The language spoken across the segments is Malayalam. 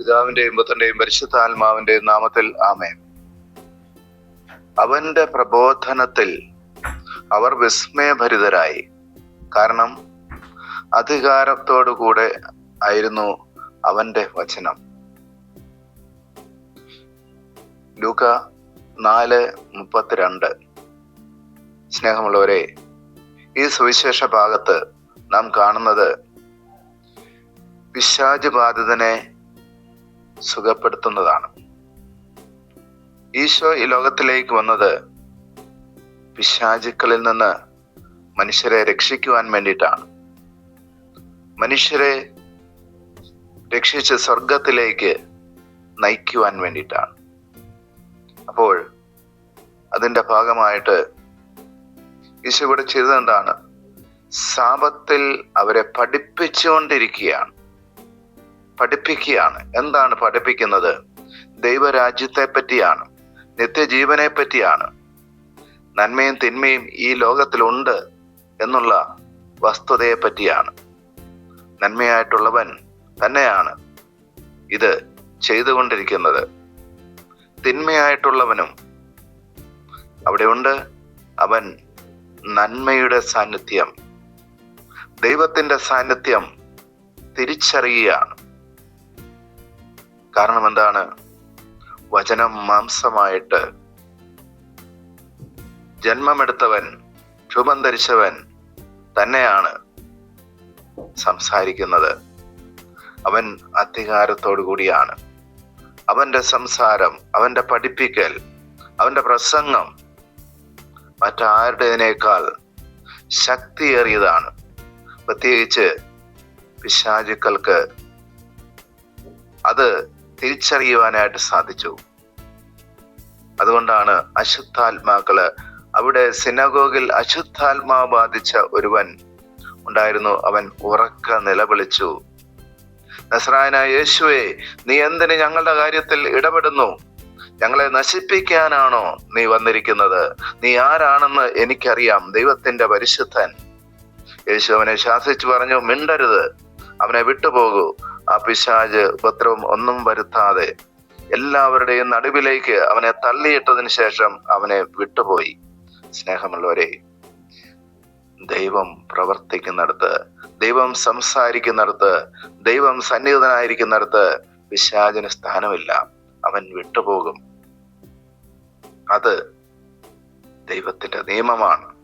പിതാവിന്റെയും പുത്രന്റെയും പരിശുദ്ധാത്മാവിന്റെയും നാമത്തിൽ ആമേ അവന്റെ പ്രബോധനത്തിൽ അവർ വിസ്മയഭരിതരായി. കാരണം അധികാരത്തോടുകൂടെ ആയിരുന്നു അവന്റെ വചനം. ലൂക്ക നാല് മുപ്പത്തിരണ്ട്. സ്നേഹമുള്ളവരെ ഈ സുവിശേഷ ഭാഗത്ത് നാം കാണുന്നത് പിശാജ് ബാധിതനെ സുഖപ്പെടുത്തുന്നതാണ്. ഈശോ ഈ ലോകത്തിലേക്ക് വന്നത് പിശാചുക്കളിൽ നിന്ന് മനുഷ്യരെ രക്ഷിക്കുവാൻ വേണ്ടിയിട്ടാണ്. മനുഷ്യരെ രക്ഷിച്ച് സ്വർഗത്തിലേക്ക് നയിക്കുവാൻ വേണ്ടിയിട്ടാണ്. അപ്പോൾ അതിന്റെ ഭാഗമായിട്ട് ഈശോ ഇവിടെ ചെയ്തത് എന്താണ് സാപത്തിൽ അവരെ പഠിപ്പിച്ചുകൊണ്ടിരിക്കുകയാണ്. പഠിപ്പിക്കുകയാണ്. എന്താണ് പഠിപ്പിക്കുന്നത്? ദൈവരാജ്യത്തെ പറ്റിയാണ്. നിത്യജീവനെ പറ്റിയാണ്. നന്മയും തിന്മയും ഈ ലോകത്തിലുണ്ട് എന്നുള്ള വസ്തുതയെ പറ്റിയാണ്. നന്മയായിട്ടുള്ളവൻ തന്നെയാണ് ഇത് ചെയ്തുകൊണ്ടിരിക്കുന്നത്. തിന്മയായിട്ടുള്ളവനും അവിടെയുണ്ട്. അവൻ നന്മയുടെ സാന്നിധ്യം. ദൈവത്തിന്റെ സാന്നിധ്യം തിരിച്ചറിയുകയാണ്. കാരണം എന്താണ്? വചനം മാംസമായിട്ട് ജന്മമെടുത്തവൻ രൂപം ധരിച്ചവൻ തന്നെയാണ് സംസാരിക്കുന്നത്. അവൻ അധികാരത്തോടു കൂടിയാണ്. അവന്റെ സംസാരം അവന്റെ പഠിപ്പിക്കൽ അവന്റെ പ്രസംഗം മറ്റാരുടേതിനേക്കാൾ ശക്തിയേറിയതാണ്. പ്രത്യേകിച്ച് പിശാചുക്കൾക്ക് അത് തിരിച്ചറിയുവാനായിട്ട് സാധിച്ചു. അതുകൊണ്ടാണ് അശുദ്ധാത്മാക്കൾ അവിടെ സിനഗോഗിൽ അശുദ്ധാത്മാവ് ബാധിച്ച ഒരുവൻ ഉണ്ടായിരുന്നു. അവൻ ഉറക്ക നിലവിളിച്ചു. നസ്രായനായ യേശുവെ നീ എന്തിന് ഞങ്ങളുടെ കാര്യത്തിൽ ഇടപെടുന്നു? ഞങ്ങളെ നശിപ്പിക്കാനാണോ നീ വന്നിരിക്കുന്നത്? നീ ആരാണെന്ന് എനിക്കറിയാം ദൈവത്തിന്റെ പരിശുദ്ധൻ. യേശു അവനെ ശാസിച്ചു പറഞ്ഞു മിണ്ടരുത്. അവനെ വിട്ടുപോകൂ. ആ പിശാജ് ഉപദ്രവം ഒന്നും വരുത്താതെ എല്ലാവരുടെയും നടുവിലേക്ക് അവനെ തള്ളിയിട്ടതിന് ശേഷം അവനെ വിട്ടുപോയി. സ്നേഹമുള്ളവരെ ദൈവം പ്രവർത്തിക്കുന്നിടത്ത് ദൈവം സംസാരിക്കുന്നിടത്ത് ദൈവം സന്നിഹിതനായിരിക്കുന്നിടത്ത് പിശാചിന് സ്ഥാനമില്ല. അവൻ വിട്ടുപോകും. അത് ദൈവത്തിന്റെ നിയമമാണ്.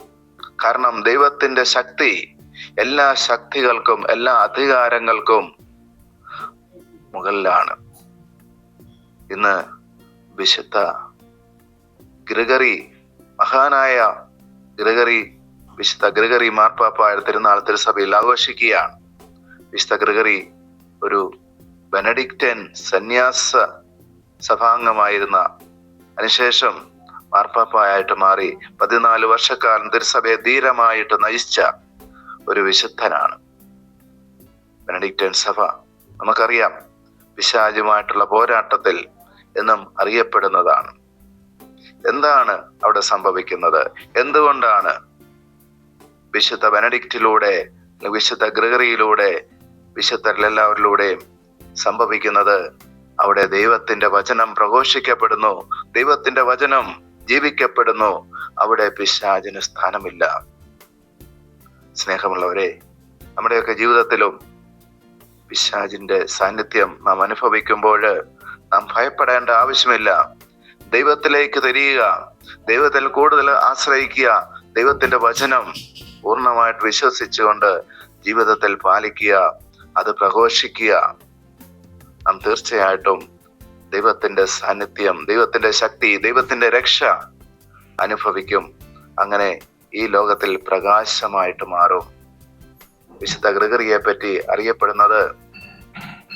കാരണം ദൈവത്തിന്റെ ശക്തി എല്ലാ ശക്തികൾക്കും എല്ലാ അധികാരങ്ങൾക്കും മുകളിലാണ്. ഇന്ന് വിശുദ്ധ ഗ്രിഗറി മഹാനായ ഗ്രിഗറി വിശുദ്ധ ഗ്രിഗറി മാർപ്പാപ്പായ തിരുനാൾ തിരുസഭയിൽ ആഘോഷിക്കുകയാണ്. വിശുദ്ധ ഗ്രിഗറി ഒരു ബെനഡിക്റ്റൻ സന്യാസ സഭാംഗമായിരുന്ന അതിനുശേഷം മാർപ്പാപ്പായായിട്ട് മാറി പതിനാല് വർഷക്കാലം തിരുസഭയെ ധീരമായിട്ട് നയിച്ച ഒരു വിശുദ്ധനാണ്. ബെനഡിക്റ്റൻ സഭ. നമുക്കറിയാം പിശാചുമായിട്ടുള്ള പോരാട്ടത്തിൽ എന്നും അറിയപ്പെടുന്നതാണ്. എന്താണ് അവിടെ സംഭവിക്കുന്നത്? എന്തുകൊണ്ടാണ് വിശുദ്ധ ബെനഡിക്റ്റിലൂടെ വിശുദ്ധ ഗ്രഹറിയിലൂടെ വിശുദ്ധരിലെല്ലാവരിലൂടെയും സംഭവിക്കുന്നത്? അവിടെ ദൈവത്തിന്റെ വചനം പ്രഘോഷിക്കപ്പെടുന്നു ദൈവത്തിന്റെ വചനം ജീവിക്കപ്പെടുന്നു. അവിടെ പിശാചിന് സ്ഥാനമില്ല. സ്നേഹമുള്ളവരെ നമ്മുടെയൊക്കെ ജീവിതത്തിലും പിശാചിന്റെ സാന്നിധ്യം നാം അനുഭവിക്കുമ്പോൾ നാം ഭയപ്പെടേണ്ട ആവശ്യമില്ല. ദൈവത്തിലേക്ക് തിരിയുക. ദൈവത്തിൽ കൂടുതൽ ആശ്രയിക്കുക. ദൈവത്തിന്റെ വചനം പൂർണമായിട്ട് വിശ്വസിച്ചുകൊണ്ട് ജീവിതത്തിൽ പാലിക്കുക. അത് പ്രഘോഷിക്കുക. നാം തീർച്ചയായിട്ടും ദൈവത്തിന്റെ സാന്നിധ്യം ദൈവത്തിന്റെ ശക്തി ദൈവത്തിന്റെ രക്ഷ അനുഭവിക്കും. അങ്ങനെ ഈ ലോകത്തിൽ പ്രകാശമായിട്ട് മാറും. വിശുദ്ധ ഗ്രഗറിയെ പറ്റി അറിയപ്പെടുന്നത്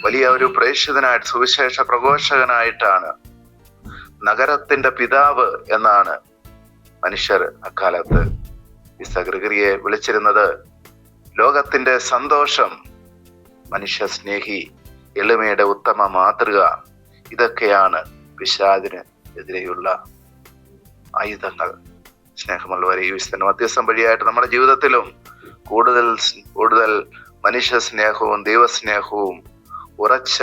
വലിയ ഒരു പ്രേക്ഷിതനായിട്ട് സുവിശേഷ പ്രഘോഷകനായിട്ടാണ്. നഗരത്തിന്റെ പിതാവ് എന്നാണ് മനുഷ്യർ അക്കാലത്ത് വിശുദ്ധ ഗ്രഗറിയെ വിളിച്ചിരുന്നത്. ലോകത്തിന്റെ സന്തോഷം മനുഷ്യ സ്നേഹി എളിമയുടെ ഉത്തമ മാതൃക ഇതൊക്കെയാണ് പിശാദിന് എതിരെയുള്ള ആയുധങ്ങൾ. സ്നേഹമുള്ളവരെ ഈ വിശുദ്ധ മധ്യസ്ഥം വഴിയായിട്ട് നമ്മുടെ ജീവിതത്തിലും കൂടുതൽ കൂടുതൽ മനുഷ്യ സ്നേഹവും ദൈവസ്നേഹവും ഉറച്ച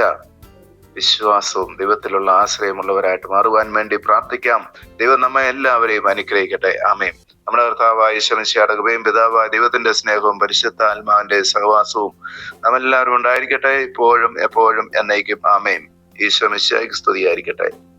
വിശ്വാസവും ദൈവത്തിലുള്ള ആശ്രയമുള്ളവരായിട്ട് മാറുവാൻ വേണ്ടി പ്രാർത്ഥിക്കാം. ദൈവം നമ്മെ എല്ലാവരെയും അനുഗ്രഹിക്കട്ടെ. ആമേ നമ്മുടെ കർത്താവായ ശമിശയുടെ പിതാവായ ദൈവത്തിന്റെ സ്നേഹവും പരിശുദ്ധ ആത്മാവിന്റെ സഹവാസവും നമ്മെല്ലാവരും ഉണ്ടായിരിക്കട്ടെ. ഇപ്പോഴും എപ്പോഴും എന്നേക്കും. ആമേം ഈശോ മിശിഹായ്ക്ക് സ്തുതിയായിരിക്കട്ടെ.